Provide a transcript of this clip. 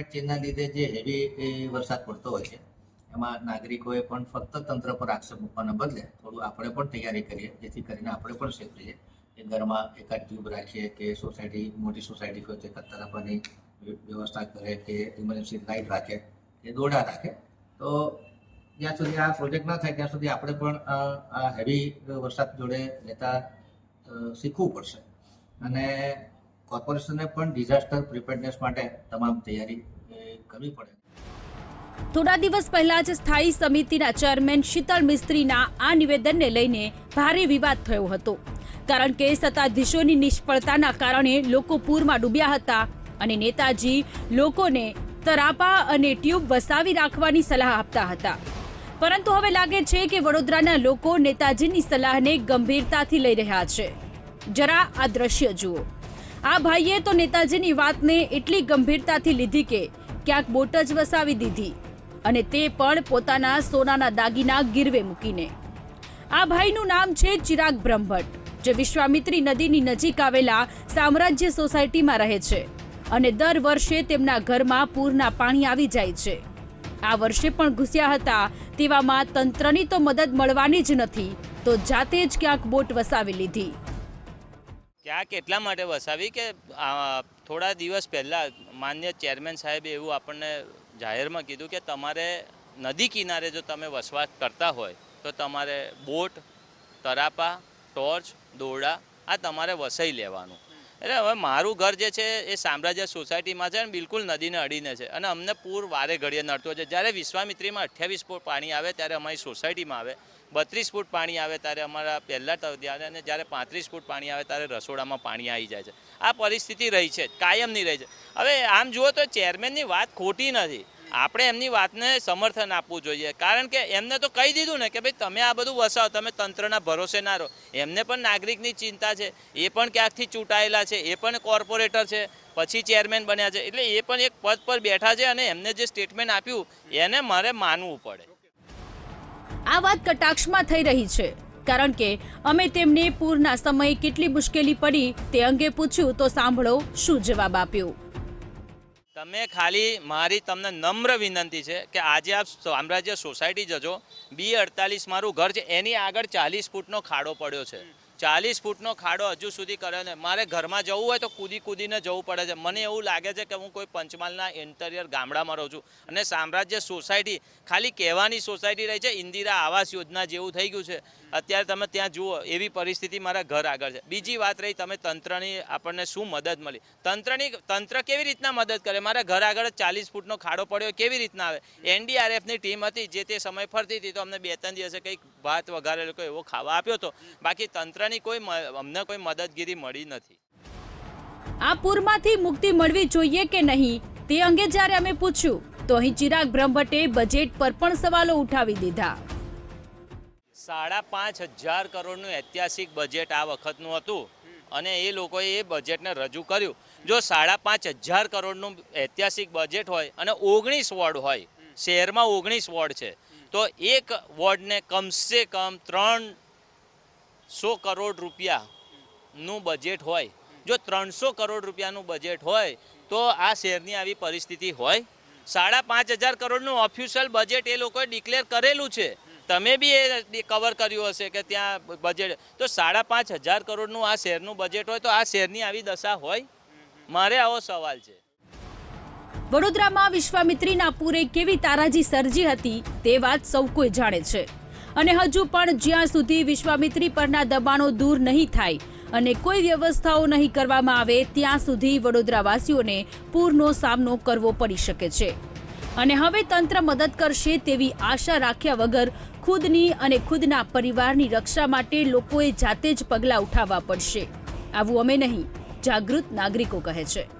Climate ચેન્જના લીધે જે heavy વરસાદ પડતો હોય છે, એમાં નાગરિકોએ પણ ફક્ત તંત્ર પર આક્ષેપ મૂકવાના બદલે થોડું આપણે પણ તૈયારી કરીએ, જેથી કરીને આપણે પણ સેફ રહીએ. કે ઘરમાં એકાદ ટ્યુબ રાખીએ કે સોસાયટી, મોટી સોસાયટી હોય તો એકાદ તરાપાની વ્યવસ્થા કરે કે ઇમરજન્સી લાઇટ રાખે, કે દોડા રાખે. તો જ્યાં સુધી આ પ્રોજેક્ટ ના થાય, ત્યાં સુધી આપણે પણ આ હેવી વરસાદ જોડે લેતા શીખવું પડશે. અને કોર્પોરેશનને પણ ડિઝાસ્ટર પ્રિપેરનેસ માટે તમામ તૈયારી કરવી પડે. થોડા દિવસ પહેલા જ સ્થાયી સમિતિના ચેરમેન શીતલ મિસ્ત્રીના આ નિવેદનને લઈને ભારે વિવાદ થયો હતો. કારણ કે સત્તાધીશોની નિષ્ફળતાના કારણે લોકો પૂરમાં ડૂબ્યા હતા અને નેતાજી લોકોને તરાપા અને ટ્યુબ વસાવી રાખવાની સલાહ આપતા હતા. પરંતુ હવે લાગે છે કે વડોદરાના લોકો નેતાજીની સલાહને ગંભીરતાથી લઈ રહ્યા છે. જરા આ દ્રશ્ય જુઓ. આ ભાઈએ તો નેતાજીની વાતને એટલી ગંભીરતાથી લીધી કે ક્યાંક બોટ જ વસાવી દીધી અને તે પણ પોતાના સોનાના દાગીના ગીરવે મૂકીને. આ ભાઈનું નામ છે ચિરાગ બ્રહ્મભટ્ટ, જે વિશ્વામિત્રી નદીની નજીક આવેલા સામ્રાજ્ય સોસાયટીમાં રહે છે અને દર વર્ષે તેમના ઘરમાં પૂરના પાણી આવી જાય છે. આ વર્ષે પણ ઘૂસ્યા હતા તેવામાં તંત્રની તો મદદ મળવાની જ નથી, તો જાતે જ ક્યાંક બોટ વસાવી લીધી. ક્યાંક એટલા માટે વસાવી કે થોડા દિવસ પહેલાં માન્ય ચેરમેન સાહેબે એવું આપણને જાહેરમાં કીધું કે તમારે નદી કિનારે જો તમે વસવાટ કરતા હોય તો તમારે બોટ, તરાપા, ટોર્ચ, દોરડા આ તમારે વસાઈ લેવાનું. એટલે હવે મારું ઘર જે છે એ સામ્રાજ્ય સોસાયટીમાં છે ને બિલકુલ નદીને અડીને છે. અને અમને પૂર વારે ઘડીએ નડતો છે જ્યારે વિશ્વામિત્રીમાં અઠ્યાવીસ ફૂટ પાણી આવે ત્યારે અમારી સોસાયટીમાં આવે. બત્રીસ ફૂટ પાણી આવે ત્યારે અમારા પહેલાં ત્યારે અને જ્યારે પાંત્રીસ ફૂટ પાણી આવે ત્યારે રસોડામાં પાણી આવી જાય છે. આ પરિસ્થિતિ રહી છે, કાયમની રહી છે. હવે આમ જુઓ તો ચેરમેનની વાત ખોટી નથી. આપણે એમની વાતને સમર્થન આપવું જોઈએ. કારણ કે એમને તો કહી દીધું ને કે ભાઈ તમે આ બધું વસાવો, તમે તંત્રના ભરોસે ના રહો. એમને પણ નાગરિકની ચિંતા છે. એ પણ ક્યાંકથી ચૂંટાયેલા છે, એ પણ કોર્પોરેટર છે, પછી ચેરમેન બન્યા છે. એટલે એ પણ એક પદ પર બેઠા છે અને એમને જે સ્ટેટમેન્ટ આપ્યું, એને મારે માનવું પડે. આ વાત કટાક્ષમાં થઈ રહી છે. કારણ કે અમે તેમને પૂરના સમયે કેટલી મુશ્કેલી પડી તે અંગે પૂછ્યું તો સાંભળો શું જવાબ આપ્યો. તમે ખાલી મારી તમને નમ્ર વિનંતી છે કે આજે આપ સામ્રાજ્ય સોસાયટી જજો. બી અડતાલીસ મારું ઘર છે, એની આગળ ચાલીસ ફૂટનો ખાડો પડ્યો છે. ચાલીસ ફૂટનો ખાડો હજુ સુધી કર્યો ને મારે ઘરમાં જવું હોય તો કૂદી કૂદીને જવું પડે છે. મને એવું લાગે છે કે હું કોઈ પંચમહાલના ઇન્ટરિયર ગામડામાં રહું છું. અને સામ્રાજ્ય સોસાયટી ખાલી કહેવાની સોસાયટી રહી છે, ઇન્દિરા આવાસ યોજના જેવું થઈ ગયું છે. અત્યારે તમે ત્યાં જુઓ, એવી પરિસ્થિતિ મારા ઘર આગળ છે. બીજી વાત રહી, તમે તંત્રની આપણને શું મદદ મળી? તંત્રની, તંત્ર કેવી રીતના મદદ કરે? મારા ઘર આગળ ચાલીસ ફૂટનો ખાડો પડ્યો કેવી રીતના આવે? એનડીઆરએફની ટીમ હતી, જે તે સમય ફરતી હતી, તો અમને બે ત્રણ દિવસે કંઈક ભાત વઘારેલો કોઈ એવો ખાવા આપ્યો હતો બાકી તંત્રની કોઈ અમને કોઈ મદદગીરી મળી નથી. આ પૂરમાંથી મુક્તિ મળવી જોઈએ કે નહીં? તે અંગે જ્યારે અમે પૂછ્યું તો અહીં ચિરાગ બ્રહ્મભટ્ટે બજેટ પર પણ સવાલો ઉઠાવી દીધા. સાડા પાંચ હજાર કરોડનું ઐતિહાસિક બજેટ આ વખતનું હતું અને એ લોકોએ એ બજેટને રજૂ કર્યું. જો સાડા પાંચ હજાર કરોડનું ઐતિહાસિક બજેટ હોય અને ઓગણીસ વોર્ડ હોય શહેરમાં ઓગણીસ વોર્ડ છે તો એક વોર્ડને કમસે કમ ત્રણ સો કરોડ રૂપિયાનું બજેટ હોય. જો ત્રણસો કરોડ રૂપિયાનું બજેટ હોય, તો આ શહેરની આવી પરિસ્થિતિ હોય. સાડા પાંચ હજાર કરોડનું ઓફિશિયલ બજેટ એ લોકોએ ડિક્લેર કરેલું છે. તમે બી એ કવર કર્યું હશે કે ત્યાં બજેટ તો સાડા પાંચ હજાર કરોડનું આ શહેરનું બજેટ હોય તો આ શહેરની આવી દશા હોય? મારે આવો સવાલ છે. વડોદરામાં વિશ્વામિત્રીના પૂરે કેવી તારાજી સર્જી હતી તે વાત સૌ કોઈ જાણે છે. અને હજુ પણ જ્યાં સુધી વિશ્વામિત્રી પરના દબાણો દૂર નહીં થાય અને કોઈ વ્યવસ્થાઓ નહીં કરવામાં આવે, ત્યાં સુધી વડોદરાવાસીઓને પૂરનો સામનો કરવો પડી શકે છે. અને હવે તંત્ર મદદ કરશે તેવી આશા રાખ્યા વગર ખુદની અને ખુદના પરિવારની રક્ષા માટે લોકોએ જાતે જ પગલાં ઉઠાવવા પડશે. આવું અમે નહીં, જાગૃત નાગરિકો કહે છે.